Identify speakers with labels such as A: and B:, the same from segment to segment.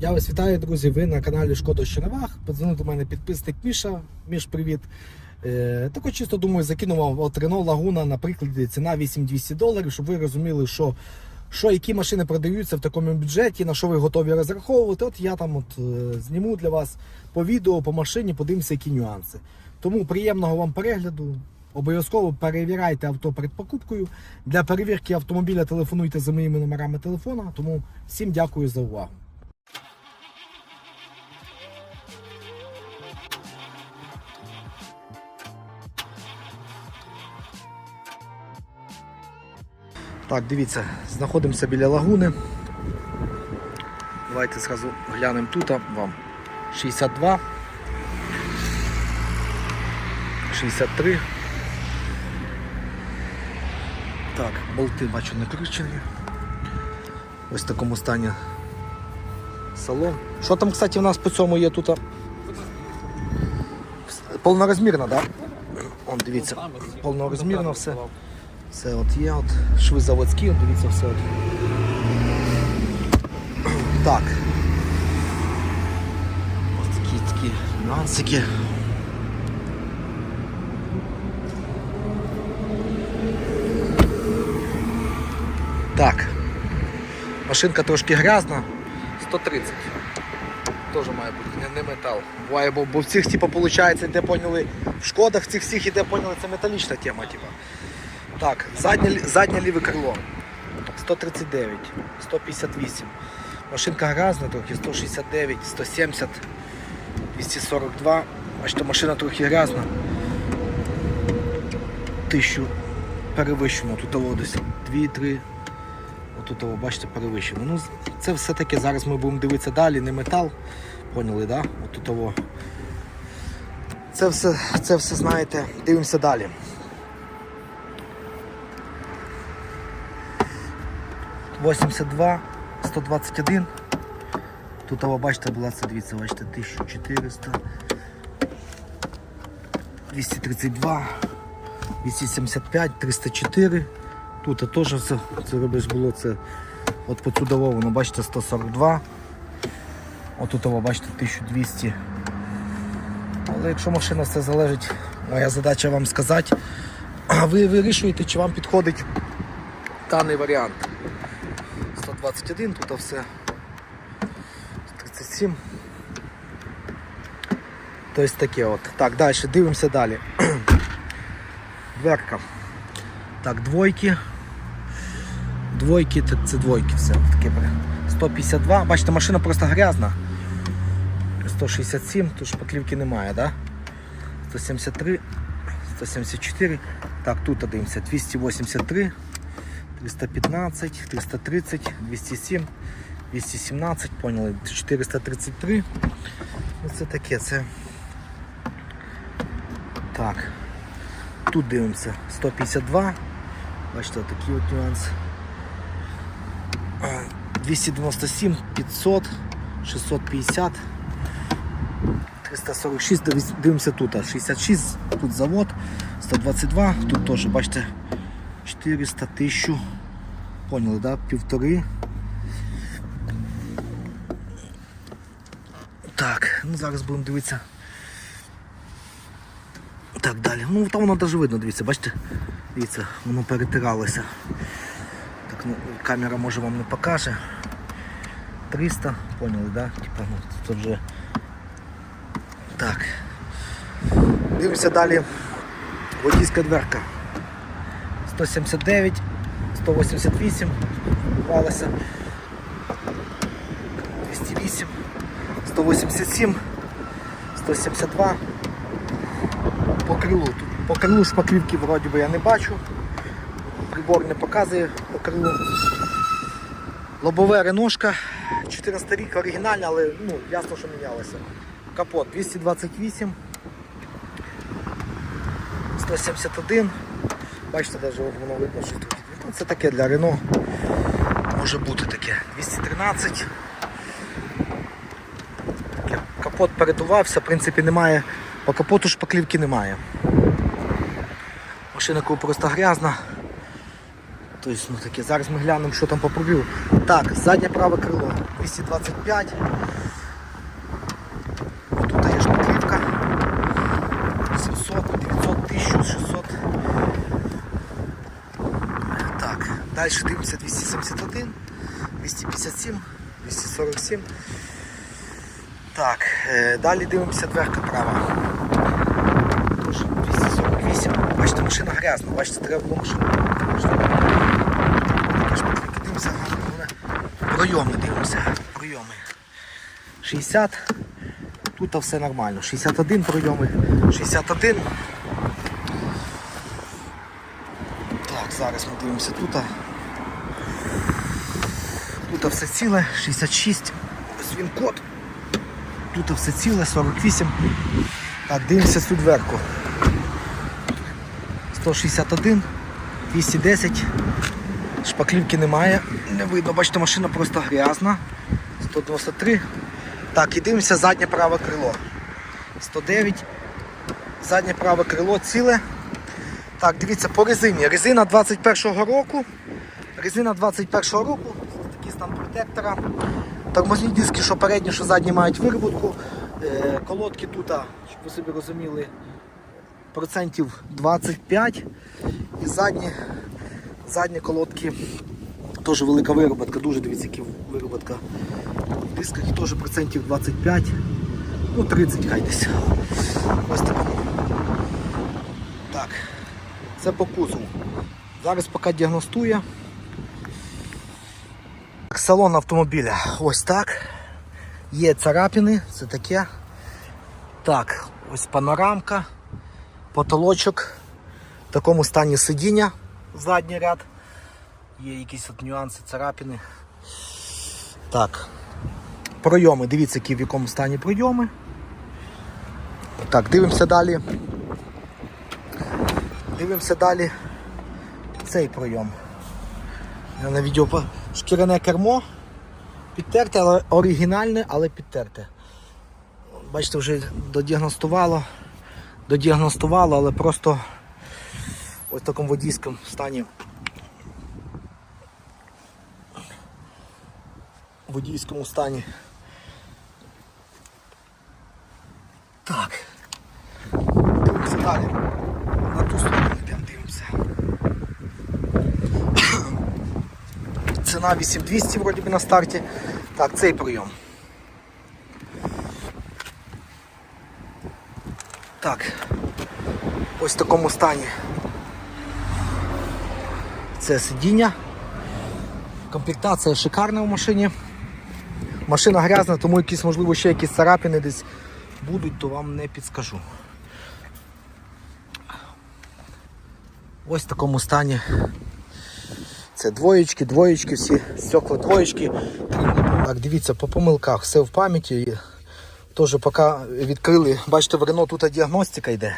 A: Я вас вітаю, друзі. Ви на каналі Шкода Щоновах. Подзвонив до мене підписник Міша. Міш, привіт. Е, також чисто думаю, закинув вам от Renault Laguna, на прикладі ціна 8200 доларів, щоб ви розуміли, що, що які машини продаються в такому бюджеті, на що ви готові розраховувати. От я там от, е, зніму для вас по відео, по машині, подивимося, які нюанси. Тому приємного вам перегляду. Обов'язково перевіряйте авто перед покупкою. Для перевірки автомобіля телефонуйте за моїми номерами телефона. Тому всім дякую за увагу. Так, дивіться, знаходимося біля лагуни. Давайте зразу глянемо тут вам. 62. 63. Так, болти бачу накручені. Ось в такому стані салон. Що там, кстати, у нас по цьому є тут? Повнорозмірно, так? Да? Он, дивіться, повнорозмірно все. Все от є, от шви заводські, от дивіться все. От. Так. Ось такі такі нюансики. Так. Машинка трошки грязна. 130. Теж має бути не, не метал. Буває, бо, бо в цих, типу, виходить, де поняли, в шкодах цих всіх іде поняли, це металічна тема, типу. Так, заднє, заднє ліве крило. 139, 158. Машинка грязна трохи, 169, 170, 242. Бачите, машина трохи грязна. Тисячу перевищено. Тут того десь 2-3. Отут того, бачите, перевищено. Ну, це все-таки зараз ми будемо дивитися далі, не метал. Поняли, да? Отут. Це все, це все знаєте, дивимося далі. Восемьдесят два, 121. Тут ви бачите, була це, дивіться, бачите, 1400, 232, 275, 304. Тут теж все, це робиш було це от по чудово, воно бачите 142. Отут ви бачите 1200. Але якщо машина все залежить, моя задача вам сказати, ви вирішуєте, чи вам підходить даний варіант. 121, тут все 37. Тобто таке от. Так, далі, дивимося далі. Дверка. Так, двойки. Двойки, це двойки, все таке. 152. Бачите, машина просто грязна. 167, тут шпаклівки немає, да? 173, 174. Так, тут дивимося. 283. 315, 330, 207, 217, поняли, 433. Ну це таке, це. Так. Тут дивимося 152. Бачите, такий от нюанс. 297, 500, 650, 346, дивимося тут. 66, тут завод, 122, тут теж, бачите, 400, 1000. Поняли, да? Півтори. Так, ну зараз будемо дивитися. Так, далі. Ну там воно навіть видно, дивіться, бачите? Дивіться, воно перетиралося. Так, ну, камера може вам не покаже. 300, поняли, да? Типа, ну, тут вже. Так. Дивимося далі. Водійська дверка. 179, 188, купалася. 208, 187, 172. По крилу. По крилу шпаклівки вроді би я не бачу. Прибор не показує по крилу. Лобове реношка, 14 рік оригінальне, але ну, ясно, що мінялося. Капот 228, 171. Бачите, навіть воно видно, що тут. Ну, це таке для Рено. Може бути таке. 213. Таке. Капот передувався, в принципі, немає. По капоту шпаклівки немає. Машина коли просто грязна. Тобто, ну таке, зараз ми глянемо, що там по. Так, заднє праве крило. 225. Тут є шпаклівка. 700, 900, 1600. Так, далі дивимося 271, 257, 247. Так, е, далі дивимося дверка права. Тож 248. Бачите, машина грязна, бачите, треба було машину. Дивимося. Пройоми дивимося, пройоми. 60. Тут все нормально. 61 пройоми, 61. Так, зараз ми дивимося тут. Тут все ціле, 66. Ось він код. Тут все ціле, 48. Так, дивимося цю дверку. 161, 210. Шпаклівки немає. Не видно, бачите, машина просто грязна. 193. Так, і дивимося заднє праве крило. 109. Заднє праве крило ціле. Так, дивіться, по резині. Резина 21-го року. Резина 21-го року. Стан протектора. Тормозні диски, що передні, що задні мають вироботку. Е, колодки тут, щоб ви собі розуміли, процентів 25. І задні, задні колодки теж велика вироботка, дуже дивіться, які вироботка. В дисках теж процентів 25, ну 30 хай десь. Ось так. Так, це по кузову. Зараз поки діагностує. Салон автомобіля ось так. Є царапини, це таке. Так, ось панорамка, потолочок. В такому стані сидіння, задній ряд. Є якісь от нюанси, царапини. Так. Пройоми, дивіться, які в якому стані пройоми. Так, дивимося далі. Дивимося далі цей пройом. Я на відео шкіряне кермо. Підтерте, але оригінальне, але підтерте. Бачите, вже додіагностувало. Додіагностувало, але просто ось в такому водійському стані. водійському стані. Так. Дивимося далі. На ту сторону йдемо, дивимося. Ціна 8200 вроді би на старті. Так, цей прийом. Так. Ось в такому стані. Це сидіння. Комплектація шикарна в машині. Машина грязна, тому якісь, можливо, ще якісь царапини десь будуть, то вам не підскажу. Ось в такому стані. Це двоєчки, двоєчки, всі стекла двоєчки. Так, дивіться, по помилках все в пам'яті. Теж поки відкрили, бачите, в Рено тут діагностика йде.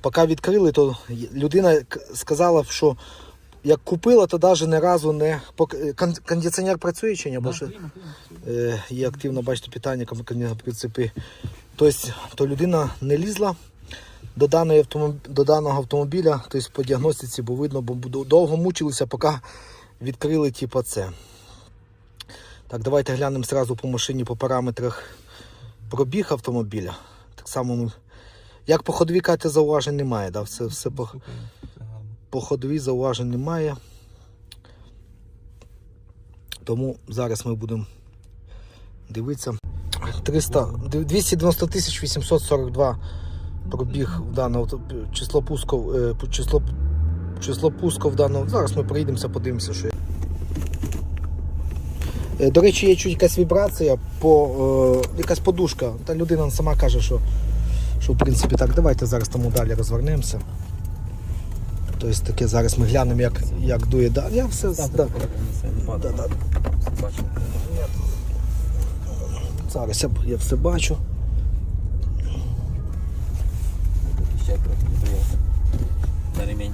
A: Поки відкрили, то людина сказала, що як купила, то навіть ні разу не кондиціонер працює чи ні? Бо що, е, є активно, бачите, питання прицепи. Тобто, то людина не лізла до, даної автомоб... до даного автомобіля, тобто по діагностиці, бо видно, бо довго мучилися, поки відкрили типу, це. Так, давайте глянемо зразу по машині по параметрах пробіг автомобіля. Так само ми. Як по ходовій кажете, зауважень немає, да? все, все по, по ходовій зауважень немає. Тому зараз ми будемо дивитися. 300, 290 842 пробіг в даного число пусков, е, число, число пусков даного. Зараз ми проїдемося, подивимося, що є. Е, До речі, є чуть якась вібрація по е, якась подушка. Та людина сама каже, що, що в принципі так. Давайте зараз тому далі розвернемося. Тобто таке зараз ми глянемо, як, як дує. Да, я все да, да, да. Зараз я, я все бачу.
B: Ще трохи приїхав. На ремінь.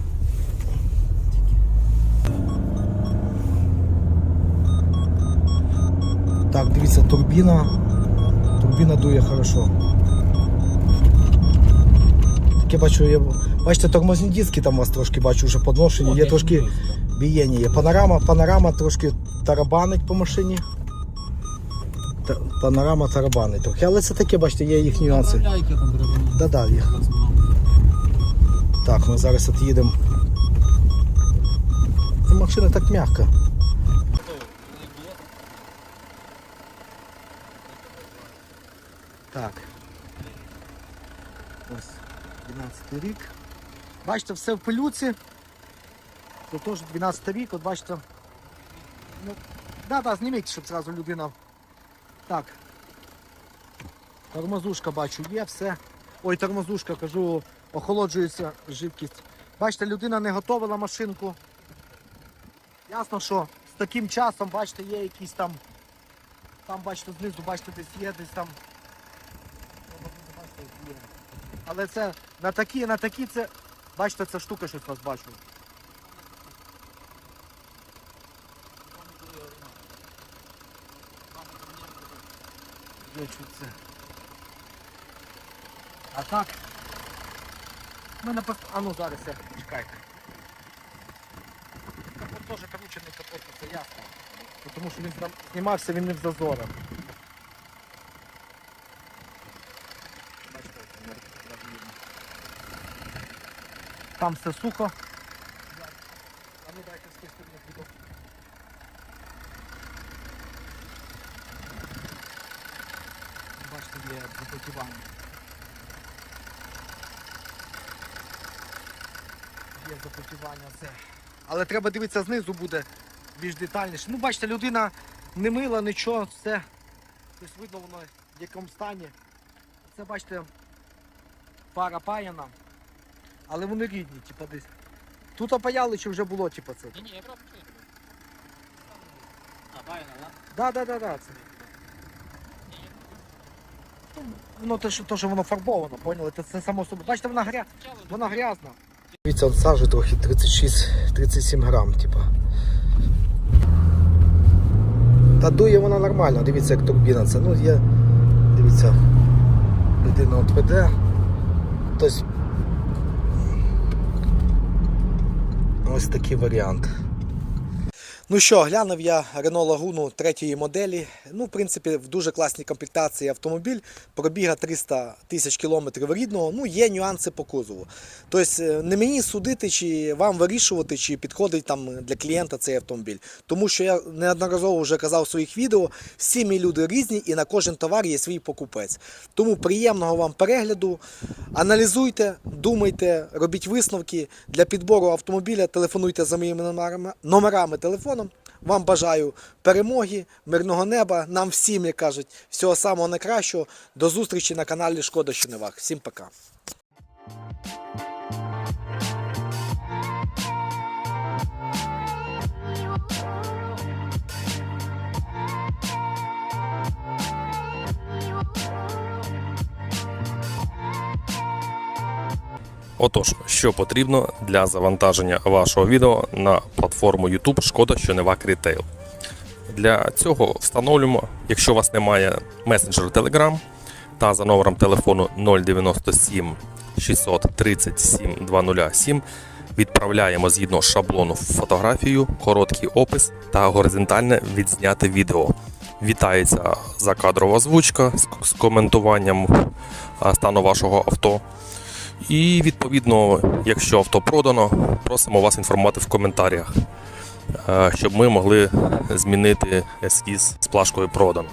A: Так, дивіться, турбіна. Турбіна дує хорошо. Таке бачу, я, бачите, тормозні диски там у вас трошки бачу вже подношені, є трошки бієння. Є. Панорама, панорама трошки тарабанить по машині. Та- Панорама тарабани трохи. Але це таке, бачите, є їх нюанси. Да-да, їх. Так, ми зараз от їдемо. Ця машина так м'яка. Так. Ось 12 рік. Бачите, все в пилюці. Це теж 12 рік, от бачите. Ну, да, да, зніміть, щоб зразу людина. Так. Тормозушка бачу, є, все. Ой, тормозушка, кажу, охолоджується жидкість. Бачите, людина не готувала машинку. Ясно, що з таким часом, бачите, є якісь там. Там, бачите, знизу, бачите, десь є, десь там. Але це на такі, на такі це. Бачите, це штука щось вас бачу. Є чуть це. А так. У мене просто. А ну зараз я чекайте. Капот теж кручений капот, це ясно. Ну, Тому що він там знімався, він не в зазорах. Там все сухо. А ну дайте з сторони піду. Бачите, є запотівання. Є запотівання це. Але треба дивитися знизу буде більш детальніше. Ну, бачите, людина не мила, нічого, все. Тобто видно воно в якому стані. Це бачите, пара паяна. Але вони рідні, типу десь. Тут опаяли чи вже було, типу, це.
B: Ні, ні, я просто чую. А, правильно, да?
A: Да, да, да, да. Це. Ну, Воно те, що, то, що воно фарбовано, поняли? Це, це само собою. Бачите, вона гря... Вона грязна. Дивіться, он сажі трохи 36-37 грам, типа. Та дує вона нормально, дивіться, як турбіна це. Ну, є, дивіться, людина от веде. Тобто, ось такий варіант. Ну що, глянув я Renault Laguna третьої моделі. Ну, в принципі, в дуже класній комплектації автомобіль. Пробіга 300 тисяч кілометрів рідного. Ну, є нюанси по кузову. Тобто, не мені судити, чи вам вирішувати, чи підходить там для клієнта цей автомобіль. Тому що я неодноразово вже казав в своїх відео, всі ми люди різні і на кожен товар є свій покупець. Тому приємного вам перегляду. Аналізуйте, думайте, робіть висновки. Для підбору автомобіля телефонуйте за моїми номерами, телефоном. Вам бажаю перемоги, мирного неба, нам всім, як кажуть, всього самого найкращого. До зустрічі на каналі Шкода Щоневах. Всім пока.
C: Отож, що потрібно для завантаження вашого відео на платформу YouTube Шкода що Щоневак Retail. Для цього встановлюємо, якщо у вас немає месенджеру Telegram та за номером телефону 097 637 207 відправляємо згідно шаблону фотографію, короткий опис та горизонтальне відзняте відео. Вітається закадрова озвучка з коментуванням стану вашого авто. І відповідно, якщо авто продано, просимо вас інформувати в коментарях, е, щоб ми могли змінити ескіз з плашкою продано.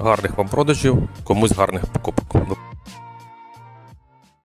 C: Гарних вам продажів, комусь гарних покупок.